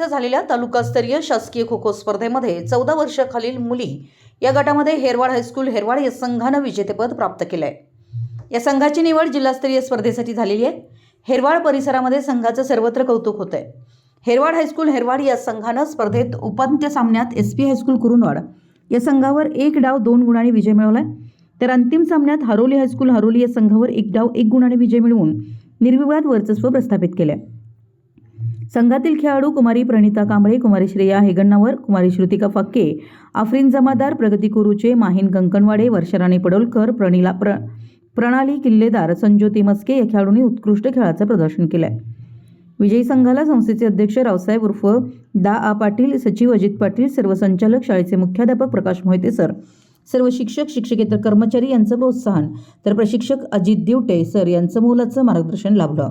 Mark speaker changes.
Speaker 1: इथं झालेल्या तालुकास्तरीय शासकीय खो खो स्पर्धेमध्ये चौदा वर्षाखालील मुली या गटामध्ये हेरवाड हायस्कूल हेरवाड या संघानं विजेतेपद प्राप्त केलं आहे या संघाची निवड जिल्हास्तरीय स्पर्धेसाठी झालेली आहे. हेरवाड परिसरामध्ये संघाचं सर्वत्र कौतुक होत आहे हेरवाड हायस्कूल हेरवाड या संघानं स्पर्धेत उपांत्य सामन्यात एस पी हायस्कूल कुरुंदवाड या संघावर एक डाव दोन गुणांनी विजय मिळवलाय. तर अंतिम सामन्यात हरोली हायस्कूल हरोली या संघावर एक डाव एक गुणाने विजय मिळवून निर्विवाद वर्चस्व प्रस्थापित केले संघातील खेळाडू कुमारी प्रणिता कांबळे कुमारी श्रेया हेगण्णावर कुमारी श्रुतिका फक्के आफरीन जमादार प्रगती कुरुचे माहीन कंकणवाडे वर्षराणी पडोलकर प्रणिला प्र प्रणाली किल्लेदार संज्योती मस्के या खेळाडूंनी उत्कृष्ट खेळाचं प्रदर्शन केलंय. विजयी संघाला संस्थेचे अध्यक्ष रावसाहेब उर्फ दा आ पाटील सचिव अजित पाटील सर्व संचालक शाळेचे मुख्याध्यापक प्रकाश मोहिते सर सर्व शिक्षक शिक्षकेतर कर्मचारी यांचं प्रोत्साहन तर प्रशिक्षक अजित दिवटे सर यांचं मोलाचं मार्गदर्शन लाभलं.